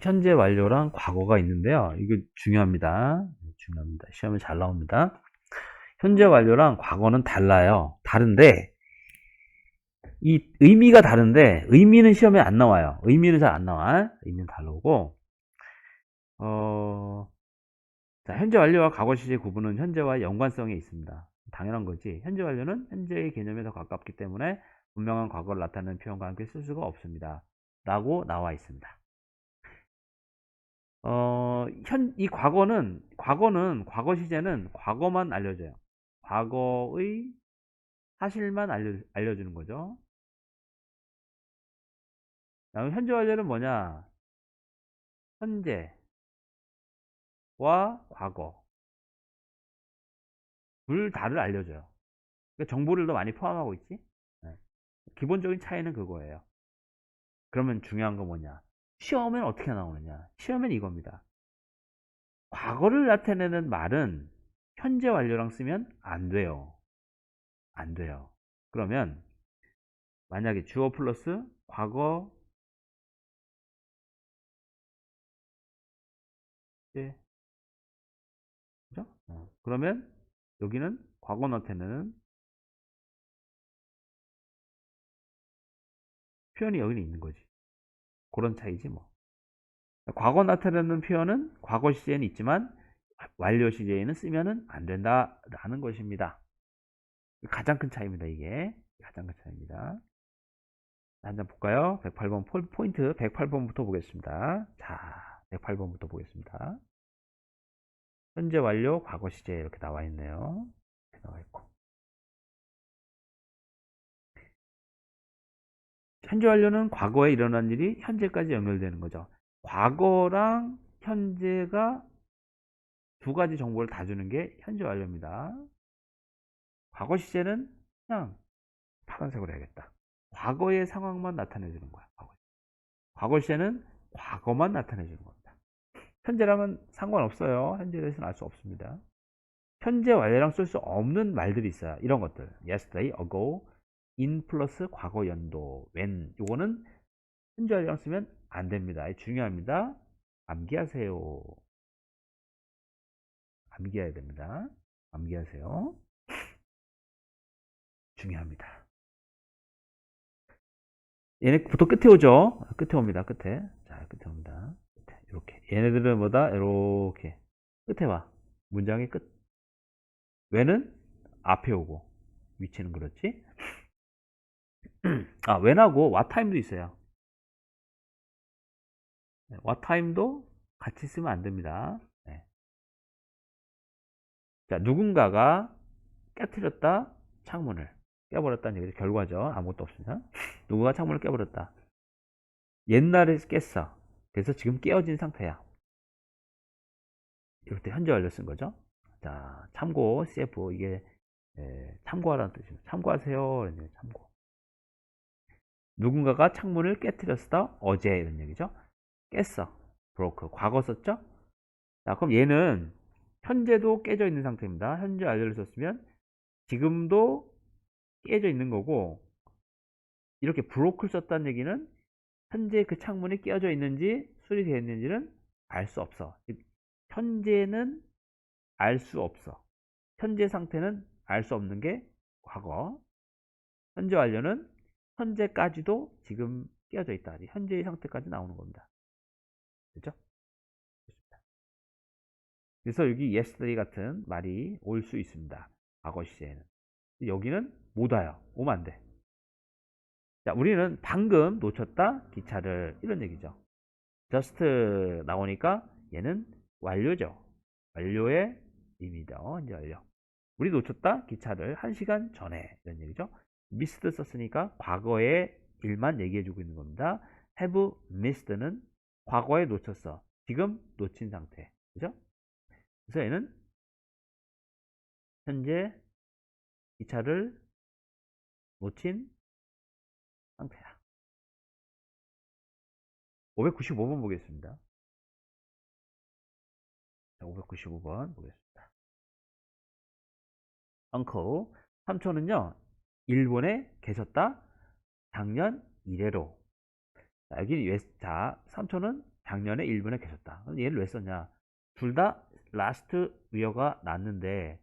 현재 완료랑 과거가 있는데요. 이거 중요합니다. 중요합니다. 시험에 잘 나옵니다. 현재 완료랑 과거는 달라요. 다른데 이 의미가 다른데 의미는 시험에 안 나와요. 의미는 잘 안 나와. 의미는 다르고 어, 자, 현재 완료와 과거 시제 구분은 현재와 연관성이 있습니다. 당연한 거지. 현재 완료는 현재의 개념에 더 가깝기 때문에 분명한 과거를 나타내는 표현과 함께 쓸 수가 없습니다. 라고 나와 있습니다. 어, 현, 이 과거는, 과거는, 과거 시제는 과거만 알려줘요. 과거의 사실만 알려, 알려주는 거죠. 다음 현재 완료는 뭐냐? 현재와 과거. 둘 다를 알려줘요. 그러니까 정보를 더 많이 포함하고 있지? 네. 기본적인 차이는 그거예요. 그러면 중요한 거 뭐냐? 시험엔 어떻게 나오느냐? 시험엔 이겁니다. 과거를 나타내는 말은 현재 완료랑 쓰면 안 돼요. 안 돼요. 그러면 만약에 주어 플러스 과거 예. 그죠? 어, 그러면 여기는 과거 나타내는 표현이 여기는 있는 거지. 그런 차이지 뭐. 과거 나타내는 표현은 과거 시제에는 있지만 완료 시제에는 쓰면은 안 된다라는 것입니다. 가장 큰 차이입니다. 이게 가장 큰 차이입니다. 한 장 볼까요? 108번 포인트 108번부터 보겠습니다. 자, 108번부터 보겠습니다. 현재 완료 과거 시제 이렇게 나와 있네요. 이렇게 나와 있고. 현재 완료는 과거에 일어난 일이 현재까지 연결되는 거죠. 과거랑 현재가 두 가지 정보를 다 주는 게 현재 완료입니다. 과거 시제는 그냥 파란색으로 해야겠다. 과거의 상황만 나타내 주는 거야. 과거. 과거 시제는 과거만 나타내 주는 겁니다. 현재라면 상관없어요. 현재에 대해서는 알 수 없습니다. 현재 완료랑 쓸 수 없는 말들이 있어요. 이런 것들. yesterday, ago, in 플러스 과거 연도, when. 요거는 현재 완료랑 쓰면 안 됩니다. 중요합니다. 암기하세요. 암기해야 됩니다. 암기하세요. 중요합니다. 얘네 부터 끝에 오죠? 끝에 옵니다. 끝에. 자, 끝에 옵니다. 끝에. 이렇게. 얘네들은 뭐다? 이렇게. 끝에 와. 문장의 끝. 왜는 앞에 오고. 위치는 그렇지? 아, what time도 있어요. 네, what time도 같이 쓰면 안 됩니다. 네. 자, 누군가가 깨뜨렸다 창문을 깨버렸다는 얘기죠. 결과죠. 아무것도 없습니다. 누군가 창문을 깨버렸다. 옛날에 깼어. 그래서 지금 깨어진 상태야. 이럴 때 현재 완료 쓴 거죠. 자, 참고, CF, 이게, 예, 참고하라는 뜻입니다. 참고하세요. 참고. 누군가가 창문을 깨뜨렸다. 어제, 이런 얘기죠. 깼어. 브로크. 과거 썼죠? 자, 그럼 얘는 현재도 깨져 있는 상태입니다. 현재 완료를 썼으면 지금도 깨져 있는 거고 이렇게 브로크를 썼다는 얘기는 현재 그 창문이 깨어져 있는지 수리되어 있는지는 알 수 없어. 현재는 알 수 없어. 현재 상태는 알 수 없는 게 과거. 현재 완료는 현재까지도 지금 깨어져 있다. 현재의 상태까지 나오는 겁니다. 그죠? 그래서 여기 yesterday 같은 말이 올 수 있습니다. 과거 시제에는. 여기는 못 와요. 오면 안 돼. 자, 우리는 방금 놓쳤다 기차를 이런 얘기죠. just 나오니까 얘는 완료죠. 완료의 의미죠. 이제 완료. 우리 놓쳤다 기차를 1시간 전에 이런 얘기죠. Missed 썼으니까 과거의 일만 얘기해주고 있는 겁니다. have missed는 과거에 놓쳤어. 지금 놓친 상태. 그죠? 그래서 얘는 현재 기차를 놓친 상태야. 595번 보겠습니다. 자, 595번 보겠습니다. 엉커 삼촌은요 일본에 계셨다 작년 이래로 자, 여기 자 삼촌은 작년에 일본에 계셨다. 얘를 왜 썼냐? 둘다 last year가 났는데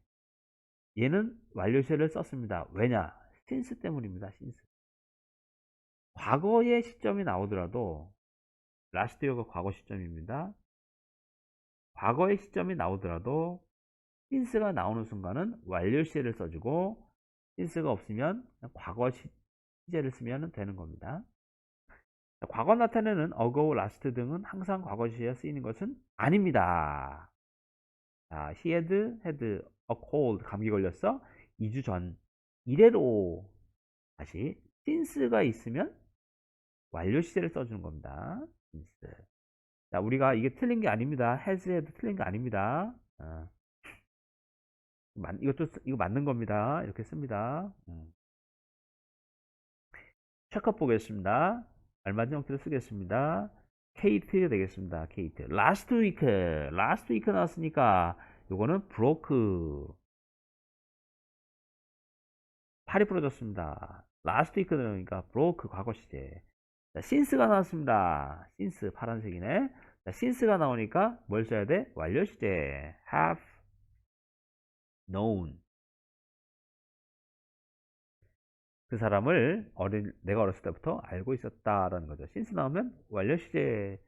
얘는 완료 시제를 썼습니다. 왜냐? since 때문입니다. since. 과거의 시점이 나오더라도 last year가 과거 시점입니다. 과거의 시점이 나오더라도 since가 나오는 순간은 완료 시제를 써주고 since가 없으면 과거 시제를 쓰면 되는 겁니다. 과거 나타내는 ago, last 등은 항상 과거 시제에 쓰이는 것은 아닙니다. 자, he had had a cold 감기 걸렸어 2주 전 이래로 다시 since가 있으면 완료 시제를 써주는 겁니다. since. 자, 우리가 이게 틀린 게 아닙니다. has had 틀린 게 아닙니다. 어. 맞- 이것도 쓰- 이거 맞는 겁니다. 이렇게 씁니다. 음. 체크업 보겠습니다. 알맞은 형태로 쓰겠습니다. 케이트 되겠습니다. 케이트. last week, last week 나왔으니까 요거는 broke. 팔이 부러졌습니다. last week 그러니까 broke 과거 시제. 자, since가 나왔습니다. since 파란색이네. 자, since가 나오니까 뭘 써야 돼? 완료 시제. have known. 그 사람을 어린 내가 어렸을 때부터 알고 있었다라는 거죠. since 나오면 완료 시제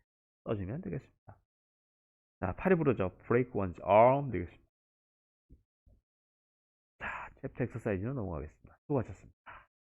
써주면 되겠습니다. 자, 팔이 부러져 break one's arm 되겠습니다. 자, 챕터 엑서사이즈로 넘어가겠습니다. 수고하셨습니다.